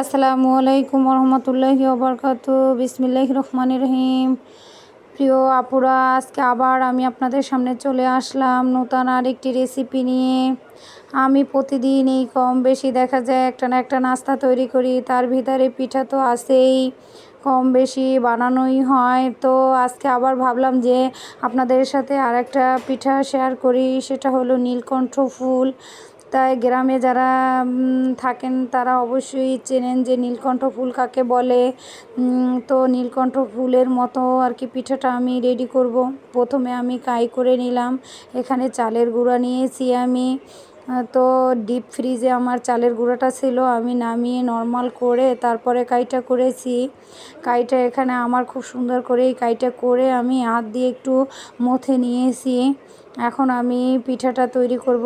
আসসালামু আলাইকুম রহমতুল্লাহি ওবরকাত। বিসমিল্লাহ রহমান রহিম। প্রিয় আপুরা, আজকে আবার আমি আপনাদের সামনে চলে আসলাম নতুন আরেকটি রেসিপি নিয়ে। আমি প্রতিদিন এই কম বেশি দেখা যায় একটা না একটা নাস্তা তৈরি করি, তার ভিতরে পিঠা তো আসেই কম বেশি বানানোই হয়। তো আজকে আবার ভাবলাম যে আপনাদের সাথে আর একটা পিঠা শেয়ার করি, সেটা হলো নীলকণ্ঠ ফুল। তাই গ্রামে যারা থাকেন তারা অবশ্যই চেনেন যে নীলকণ্ঠ ফুল কাকে বলে। তো নীলকণ্ঠ ফুলের মতো আর কি পিঠাটা আমি রেডি করব। প্রথমে আমি কাই করে নিলাম। এখানে চালের গুঁড়া নিয়েছি আমি। তো ডিপ ফ্রিজে আমার চালের গুঁড়োটা ছিল, আমি নামিয়ে নর্মাল করে তারপরে কাইটা করেছি। কাইটা এখানে আমার খুব সুন্দর করে এই কাইটা করে আমি হাত দিয়ে একটু মথে নিয়েছি। এখন আমি পিঠাটা তৈরি করব।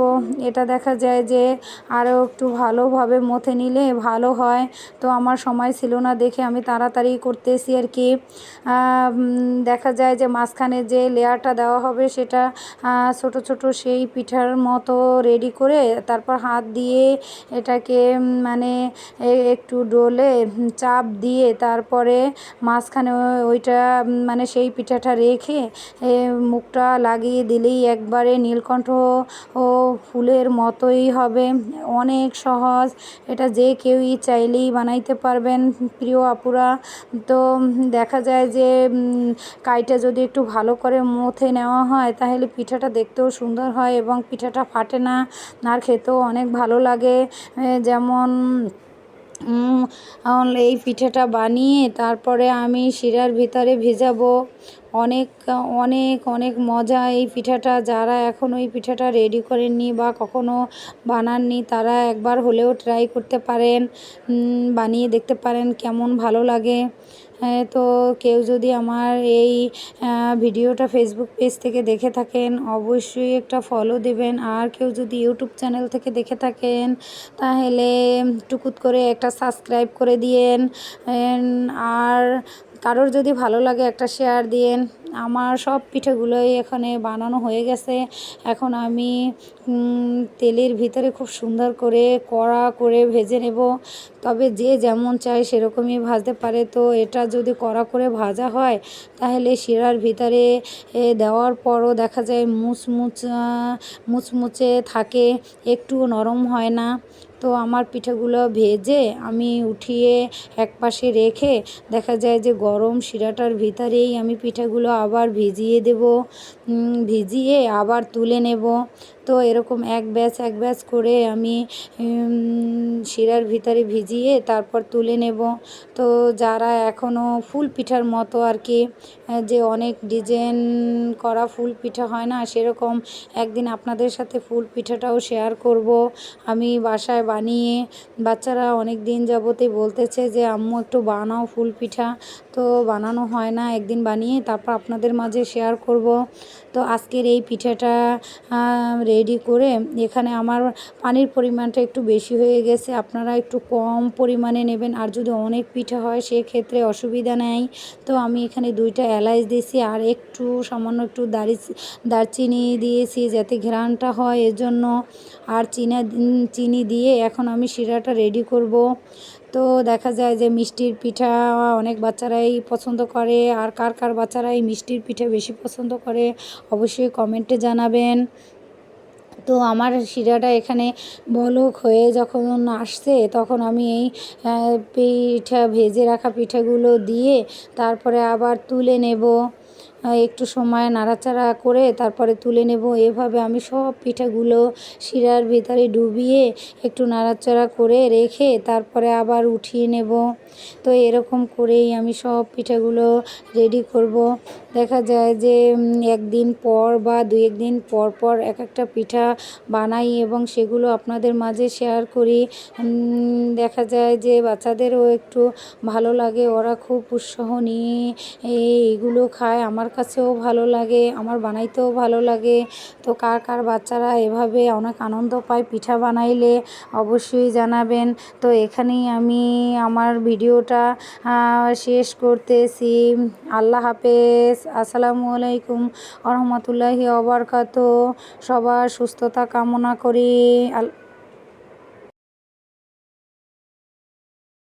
এটা দেখা যায় যে আরও একটু ভালোভাবে মথে নিলে ভালো হয়। তো আমার সময় ছিল না দেখে আমি তাড়াতাড়ি করতেছি আর কি। দেখা যায় যে মাঝখানে যে লেয়ারটা দেওয়া হবে সেটা ছোট ছোট সেই পিঠার মতো রেডি করে তারপর হাত দিয়ে এটাকে মানে একটু ডোলে চাপ দিয়ে তারপরে মাঝখানে ওইটা মানে সেই পিঠাটা রেখে মুখটা লাগিয়ে দিলেই একবারে নীলকণ্ঠ ও ফুলের মতোই হবে। অনেক সহজ। এটা যে কেউই চাইলেই বানাইতে পারবেন। প্রিয় আপুরা, তো দেখা যায় যে কাইটা যদি একটু ভালো করে মথে নেওয়া হয়, তাহলে পিঠাটা দেখতেও সুন্দর হয় এবং পিঠাটা ফাটে না। আর খেতেও অনেক ভালো লাগে। যেমন এই পিঠেটা বানিয়ে তারপরে আমি শিরার ভিতরে ভেজাবো। অনেক অনেক অনেক মজা এই পিঠাটা। যারা এখন ওই পিঠাটা রেডি করেননি বা কখনো বানাননি, তারা একবার হলেও ট্রাই করতে পারেন। বানিয়ে দেখতে পারেন কেমন ভালো লাগে। তো কেউ যদি আমার এই ভিডিওটা ফেসবুক পেজ থেকে দেখে থাকেন, অবশ্যই একটা ফলো দেবেন। আর কেউ যদি ইউটিউব চ্যানেল থেকে দেখে থাকেন, তাহলে টুকুত করে একটা সাবস্ক্রাইব করে দিয়েন। আর কারোর যদি ভালো লাগে একটা শেয়ার দিয়েন। আমার সব পিঠেগুলোই এখানে বানানো হয়ে গেছে। এখন আমি তেলের ভিতরে খুব সুন্দর করে কড়া করে ভেজে নেব। তবে যে যেমন চায় সেরকমই ভাজতে পারে। তো এটা যদি কড়া করে ভাজা হয়, তাহলে শিরার ভিতরে দেওয়ার পরও দেখা যায় মুচমুচ মুচমুচে থাকে একটুও নরম হয় না। তো আমার পিঠেগুলো ভেজে আমি উঠিয়ে এক পাশে রেখে দেখা যায় যে গরম শিরাটার ভিতরেই আমি পিঠেগুলো আবার ভিজিয়ে দেব ভিজিয়ে আবার তুলে নেব। তো এরকম এক ব্যাচ এক ব্যাচ করে আমি শিরার ভিতরে ভিজিয়ে তারপর তুলে নেব। তো যারা এখনও ফুল পিঠার মতো আর কি যে অনেক ডিজাইন করা ফুল পিঠা হয় না, সেরকম একদিন আপনাদের সাথে ফুল পিঠাটাও শেয়ার করব। আমি বাসায় বানিয়ে বাচ্চারা অনেক দিন যাবতই বলতেছে যে, আম্মু, একটু বানাও ফুল পিঠা। তো বানানো হয় না, একদিন বানিয়ে তারপর আপনাদের মাঝে শেয়ার করব। তো আজকের এই পিঠাটা রেডি করে এখানে আমার পানির পরিমাণটা একটু বেশি হয়ে গেছে। আপনারা একটু কম পরিমাণে নেবেন। আর যদি অনেক পিঠা হয়, সেক্ষেত্রে অসুবিধা নেই। তো আমি এখানে দুইটা এলাচ দিয়েছি, আর একটু সামান্য একটু দাড়ি দারচিনি দিয়েছি যাতে ঘ্রাণটা হয় এজন্য। আর চিনা, চিনি দিয়ে এখন আমি শিরাটা রেডি করব। তো দেখা যায় যে মিষ্টির পিঠা অনেক বাচ্চারাই পছন্দ করে। আর কার কার বাচ্চারা এই মিষ্টির পিঠা বেশি পছন্দ করে, অবশ্যই কমেন্টে জানাবেন। তো আমার শিরাটা এখানে বলক হয়ে যখন আসছে, তখন আমি এই পিঠা, ভেজে রাখা পিঠাগুলো দিয়ে তারপরে আবার তুলে নেব। একটু সময় নাড়াচাড়া করে তারপরে তুলে নেব। এভাবে আমি সব পিঠাগুলো শিরার ভিতরে ডুবিয়ে একটু নাড়াচাড়া করে রেখে তারপরে আবার উঠিয়ে নেব। তো এরকম করেই আমি সব পিঠাগুলো রেডি করব। দেখা যায় যে একদিন পর বা দু একদিন পর পর এক একটা পিঠা বানাই এবং সেগুলো আপনাদের মাঝে শেয়ার করি। দেখা যায় যে, বাচ্চাদেরও একটু ভালো লাগে, ওরা খুব উৎসাহ নিয়ে এইগুলো খায়। আমার কাছেও ভালো লাগে, আমার বানাইতেও ভালো লাগে। তো কার কার বাচ্চারা এভাবে অনেক আনন্দ পায় পিঠা বানাইলে অবশ্যই জানাবেন। তো এখানেই আমি আমার ভিডিওটা শেষ করতেছি। আল্লাহ হাফেজ। আসসালামু আলাইকুম রহমতুল্লাহি অবরকাত সবার সুস্থতা কামনা করি। আল